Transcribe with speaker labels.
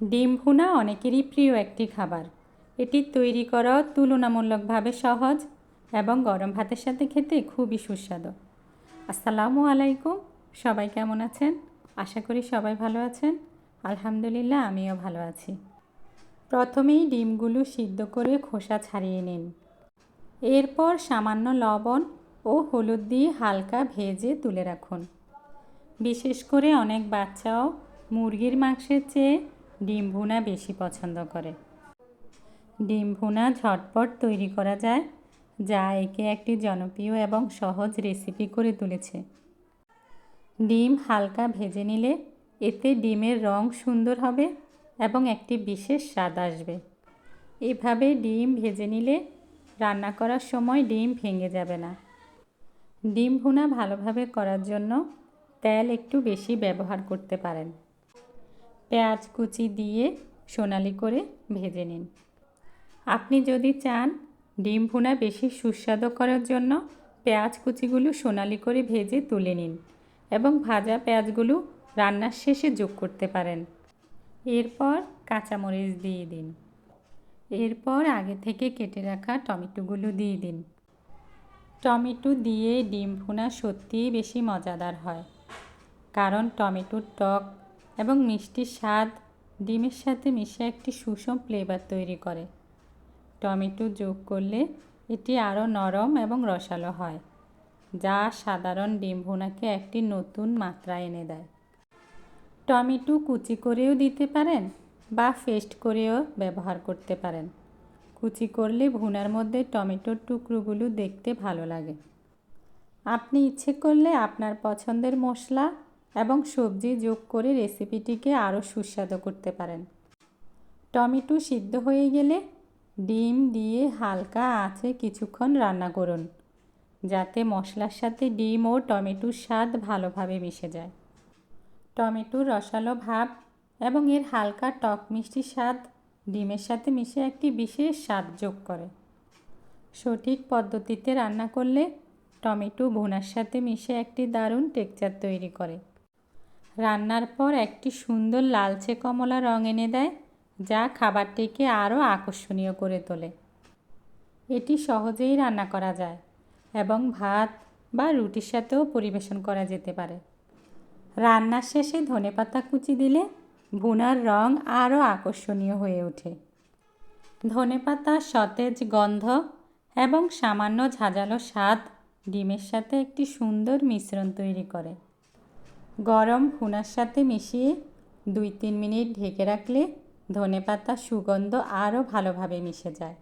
Speaker 1: ডিম ভুনা অনেকেরই প্রিয় একটি খাবার। এটি তৈরি করাও তুলনামূলকভাবে সহজ এবং গরম ভাতের সাথে খেতে খুবই সুস্বাদু। আসসালামু আলাইকুম, সবাই কেমন আছেন? আশা করি সবাই ভালো আছেন। আলহামদুলিল্লাহ, আমিও ভালো আছি। প্রথমেই ডিমগুলো সিদ্ধ করে খোসা ছাড়িয়ে নিন। এরপর সামান্য লবণ ও হলুদ দিয়ে হালকা ভেজে তুলে রাখুন। বিশেষ করে অনেক বাচ্চাও মুরগির মাংসের চেয়ে ডিম ভুনা বেশি পছন্দ করে। ডিম ভুনা ঝটপট তৈরি করা যায়, যা একে একটি জনপ্রিয় এবং সহজ রেসিপি করে তুলেছে। ডিম হালকা ভেজে নিলে এতে ডিমের রং সুন্দর হবে এবং একটি বিশেষ স্বাদ আসবে। এভাবে ডিম ভেজে নিলে রান্না করার সময় ডিম ভেঙে যাবে না। ডিম ভুনা ভালোভাবে করার জন্য তেল একটু বেশি ব্যবহার করতে পারেন। পেঁয়াজ কুচি দিয়ে সোনালি করে ভেজে নিন। আপনি যদি চান ডিম ভুনা বেশি সুস্বাদু করার জন্য, পেঁয়াজ কুচিগুলো সোনালি করে ভেজে তুলে নিন এবং ভাজা পেঁয়াজগুলো রান্নার শেষে যোগ করতে পারেন। এরপর কাঁচামরিচ দিয়ে দিন। এরপর আগে থেকে কেটে রাখা টমেটোগুলো দিয়ে দিন। টমেটো দিয়ে ডিম ভুনা সত্যিই বেশি মজাদার হয়, কারণ টমেটোর টক এবং মিষ্টির স্বাদ, ডিমের সাথে মিশে একটি সুষম ফ্লেভার তৈরি করে। টমেটো যোগ করলে এটি আরও নরম এবং রসালো হয়, যা সাধারণ ডিম ভুনাকে একটি নতুন মাত্রা এনে দেয়। টমেটো কুচি করেও দিতে পারেন বা ফেস্ট করেও ব্যবহার করতে পারেন। কুচি করলে ভুনার মধ্যে টমেটোর টুকরোগুলো দেখতে ভালো লাগে। আপনি ইচ্ছে করলে আপনার পছন্দের মশলা এবং সবজি যোগ করে রেসিপিটিকে আরও সুস্বাদু করতে পারেন। টমেটো সিদ্ধ হয়ে গেলে ডিম দিয়ে হালকা আঁচে কিছুক্ষণ রান্না করুন, যাতে মশলার সাথে ডিম ও টমেটোর স্বাদ ভালোভাবে মিশে যায়। টমেটোর রসালো ভাব এবং এর হালকা টক মিষ্টি স্বাদ ডিমের সাথে মিশে একটি বিশেষ স্বাদ যোগ করে। সঠিক পদ্ধতিতে রান্না করলে টমেটো ভুনার সাথে মিশে একটি দারুণ টেক্সচার তৈরি করে। রান্নার পর একটি সুন্দর লালচে কমলা রং এনে দেয়, যা খাবারটিকে আরও আকর্ষণীয় করে তোলে। এটি সহজেই রান্না করা যায় এবং ভাত বা রুটির সাথেও পরিবেশন করা যেতে পারে। রান্নার শেষে ধনেপাতা কুচি দিলে ভুনার রং আরও আকর্ষণীয় হয়ে ওঠে। ধনেপাতার সতেজ গন্ধ এবং সামান্য ঝাঁঝালো স্বাদ ডিমের সাথে একটি সুন্দর মিশ্রণ তৈরি করে। গরম ভুনার সাথে মিশিয়ে দুই তিন মিনিট ঢেকে রাখলে ধনে পাতা সুগন্ধ আরও ভালোভাবে মিশে যায়।